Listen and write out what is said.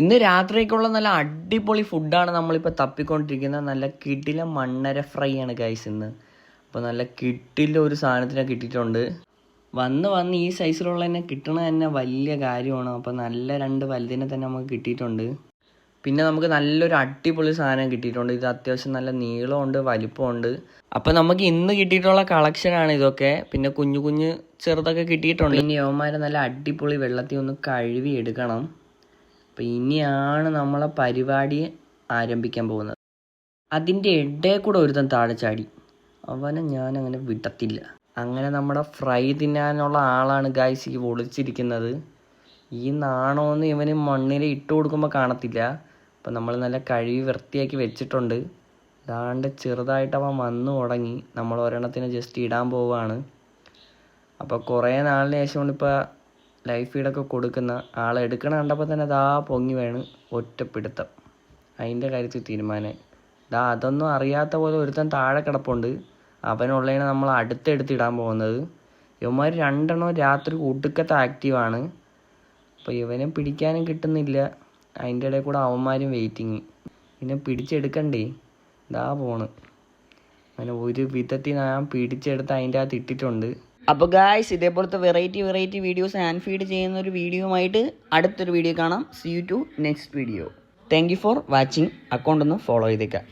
ഇന്ന് രാത്രിക്കുള്ള നല്ല അടിപൊളി ഫുഡാണ് നമ്മളിപ്പോൾ തപ്പിക്കൊണ്ടിരിക്കുന്നത് നല്ല കിടില മണ്ണര ഫ്രൈ ആണ് ഗൈസ് ഇന്ന്. അപ്പോൾ നല്ല കിട്ടില്ല ഒരു സാധനത്തിനെ കിട്ടിയിട്ടുണ്ട്. വന്ന് വന്ന് ഈ സൈസിലുള്ള തന്നെ കിട്ടണത് തന്നെ വലിയ കാര്യമാണ്. അപ്പോൾ നല്ല രണ്ട് വലുതിനെ തന്നെ നമുക്ക് കിട്ടിയിട്ടുണ്ട്. പിന്നെ നമുക്ക് നല്ലൊരു അടിപൊളി സാധനം കിട്ടിയിട്ടുണ്ട്. ഇത് അത്യാവശ്യം നല്ല നീളമുണ്ട് വലിപ്പമുണ്ട്. അപ്പോൾ നമുക്ക് ഇന്ന് കിട്ടിയിട്ടുള്ള കളക്ഷനാണ് ഇതൊക്കെ. പിന്നെ കുഞ്ഞു കുഞ്ഞു ചെറുതൊക്കെ കിട്ടിയിട്ടുണ്ട്. ഇനി യവന്മാരെ നല്ല അടിപൊളി വെള്ളത്തിൽ ഒന്ന് കഴുകി എടുക്കണം. അപ്പോൾ ഇനിയാണ് നമ്മളെ പരിപാടി ആരംഭിക്കാൻ പോകുന്നത്. അതിന്റെ ഇടയിൽ കൂടെ ഒരുത്തൻ താഴെ ചാടി. അവനെ ഞാൻ അങ്ങനെ വിടത്തില്ല. അങ്ങനെ നമ്മുടെ ഫ്രൈ തിന്നാനുള്ള ആളാണ് ഗായ്സ് ഈ ഒളിച്ചിരിക്കുന്നത്. ഈ നാണോന്ന് ഇവന് മണ്ണിൽ ഇട്ട് കൊടുക്കുമ്പോൾ കാണത്തില്ല. അപ്പം നമ്മൾ നല്ല കഴുകി വൃത്തിയാക്കി വെച്ചിട്ടുണ്ട്. അതാണ്ട് ചെറുതായിട്ട് അവൻ വന്നു തുടങ്ങി. നമ്മൾ ഒരെണ്ണത്തിന് ജസ്റ്റ് ഇടാൻ പോവുകയാണ് അപ്പോൾ കുറേ നാളിന് ശേഷം കൊണ്ടിപ്പോൾ ലൈഫ് ഫീഡൊക്കെ കൊടുക്കുന്ന ആളെ എടുക്കണ കണ്ടപ്പോൾ തന്നെ ദാ പൊങ്ങി വേണ് ഒറ്റപ്പിടുത്തം അതിന്റെ കാര്യത്തിൽ തീരുമാനം ദാ അതൊന്നും അറിയാത്ത പോലെ ഒരുത്തൻ താഴെ കിടപ്പുണ്ട്. അവനുള്ളതിനെ നമ്മൾ അടുത്തെടുത്തിടാൻ പോകുന്നത്. ഇവന്മാർ രണ്ടെണ്ണം രാത്രി ഒടുക്കത്തെ ആക്റ്റീവാണ് അപ്പോൾ ഇവനെ പിടിക്കാനും കിട്ടുന്നില്ല. അതിന്റെ ഇടയിൽ കൂടെ അവന്മാരും വെയിറ്റിങ് പിന്നെ പിടിച്ചെടുക്കണ്ടേ? ഇതാ പോണ്. അങ്ങനെ ഒരു വിധത്തിൽ ഞാൻ പിടിച്ചെടുത്ത് അതിന്റെ അകത്ത് ഇട്ടിട്ടുണ്ട്. അപ്പോൾ ഗായ്സ് ഇതേപോലത്തെ variety variety videos and feed ചെയ്യുന്ന ഒരു വീഡിയോയുമായിട്ട് അടുത്തൊരു വീഡിയോ കാണാം. See you to next video thank you for watching account ഒന്ന് ഫോളോ ചെയ്തേക്കാം.